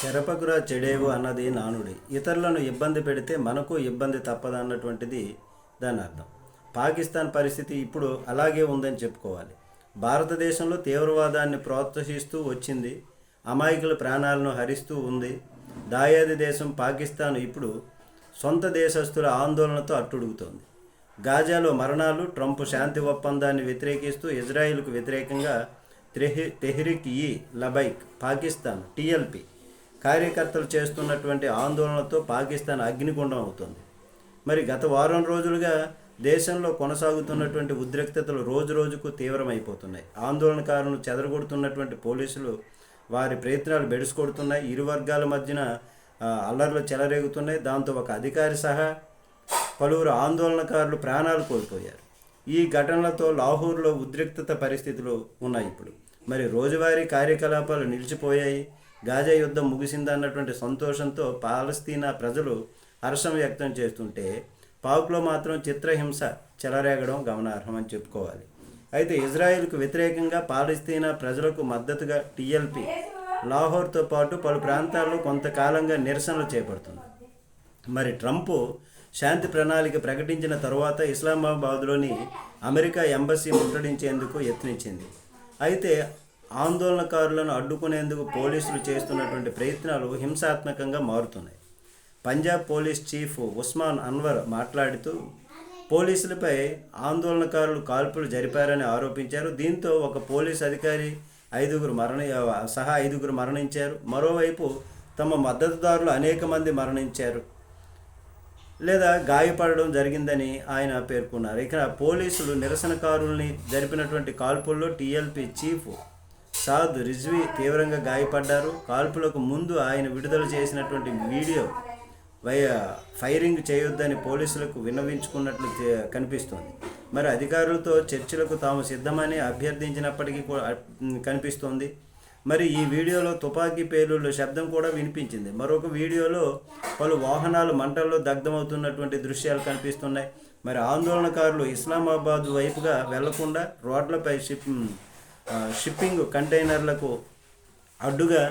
చెరపకురా చెడేవు అన్నది నానుడి. ఇతరులను ఇబ్బంది పెడితే మనకు ఇబ్బంది తప్పదన్నటువంటిది దాని అర్థం. పాకిస్తాన్ పరిస్థితి ఇప్పుడు అలాగే ఉందని చెప్పుకోవాలి. భారతదేశంలో తీవ్రవాదాన్ని ప్రోత్సహిస్తూ వచ్చింది. అమాయకుల ప్రాణాలను హరిస్తూ ఉంది. దాయాది దేశం పాకిస్తాన్ ఇప్పుడు సొంత దేశస్తుల ఆందోళనతో అట్టుడుగుతోంది. గాజాలో మరణాలు ట్రంప్ శాంతి ఒప్పందాన్ని వ్యతిరేకిస్తూ ఇజ్రాయిల్కు వ్యతిరేకంగా తెహి తెహ్రిక్ ఈ లబైక్ పాకిస్తాన్ టీఎల్పీ కార్యకర్తలు చేస్తున్నటువంటి ఆందోళనతో పాకిస్తాన్ అగ్నిగుండం అవుతుంది. మరి గత వారం రోజులుగా దేశంలో కొనసాగుతున్నటువంటి ఉద్రిక్తతలు రోజు రోజుకు తీవ్రమైపోతున్నాయి. ఆందోళనకారులను చెదరగొడుతున్నటువంటి పోలీసులు వారి ప్రయత్నాలు బెడుసుకొడుతున్నాయి. ఇరు వర్గాల మధ్యన అల్లర్లు చెలరేగుతున్నాయి. దాంతో ఒక అధికారి సహా పలువురు ఆందోళనకారులు ప్రాణాలు కోల్పోయారు. ఈ ఘటనలతో లాహోర్లో ఉద్రిక్తత పరిస్థితులు ఉన్నాయి ఇప్పుడు. మరి రోజువారీ కార్యకలాపాలు నిలిచిపోయాయి. గాజా యుద్ధం ముగిసిందన్నటువంటి సంతోషంతో పాలస్తీనా ప్రజలు హర్షం వ్యక్తం చేస్తుంటే పాక్లో మాత్రం చిత్రహింస చెలరేగడం గమనార్హం అని చెప్పుకోవాలి. అయితే ఇజ్రాయెల్కు వ్యతిరేకంగా పాలస్తీనా ప్రజలకు మద్దతుగా టీఎల్పీ లాహోర్తో పాటు పలు ప్రాంతాల్లో కొంతకాలంగా నిరసనలు చేపడుతుంది. మరి ట్రంప్ శాంతి ప్రణాళిక ప్రకటించిన తరువాత ఇస్లామాబాద్లోని అమెరికా ఎంబసీ ముట్టడించేందుకు యత్నించింది. అయితే ఆందోళనకారులను అడ్డుకునేందుకు పోలీసులు చేస్తున్నటువంటి ప్రయత్నాలు హింసాత్మకంగా మారుతున్నాయి. పంజాబ్ పోలీస్ చీఫ్ ఉస్మాన్ అన్వర్ మాట్లాడుతూ పోలీసులపై ఆందోళనకారులు కాల్పులు జరిపారని ఆరోపించారు. దీంతో ఒక పోలీస్ అధికారి ఐదుగురు మరణ సహా ఐదుగురు మరణించారు. మరోవైపు తమ మద్దతుదారులు అనేక మంది మరణించారు లేదా గాయపడడం జరిగిందని ఆయన పేర్కొన్నారు. ఇక్కడ పోలీసులు నిరసనకారుల్ని జరిపినటువంటి కాల్పుల్లో టీఎల్పీ చీఫ్ సాద్ రిజ్వీ తీవ్రంగా గాయపడ్డారు. కాల్పులకు ముందు ఆయన విడుదల చేసినటువంటి వీడియో వై ఫైరింగ్ చేయొద్దని పోలీసులకు విన్నవించుకున్నట్లు కనిపిస్తోంది. మరి అధికారులతో చర్చలకు తాము సిద్ధమని అభ్యర్థించినప్పటికీ కూడా కనిపిస్తోంది. మరి ఈ వీడియోలో తుపాకీ పేలుళ్ళ శబ్దం కూడా వినిపించింది. మరొక వీడియోలో పలు వాహనాలు మంటల్లో దగ్ధమవుతున్నటువంటి దృశ్యాలు కనిపిస్తున్నాయి. మరి ఆందోళనకారులు ఇస్లామాబాద్ వైపుగా వెళ్ళకుండా రోడ్లపై షిప్ షిప్పింగ్ కంటైనర్లకు అడ్డుగా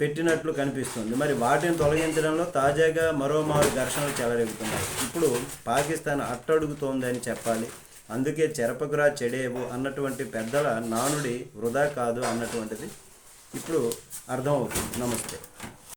పెట్టినట్లు కనిపిస్తుంది. మరి వాటిని తొలగించడంలో తాజాగా మరోమారు ఘర్షణలు చెలరేగుతున్నాయి. ఇప్పుడు పాకిస్తాన్ అట్టడుగుతోందని చెప్పాలి. అందుకే చెరపకురా చెడేవు అన్నటువంటి పెద్దల నానుడి వృధా కాదు అన్నటువంటిది ఇప్పుడు అర్థమవుతుంది. నమస్తే.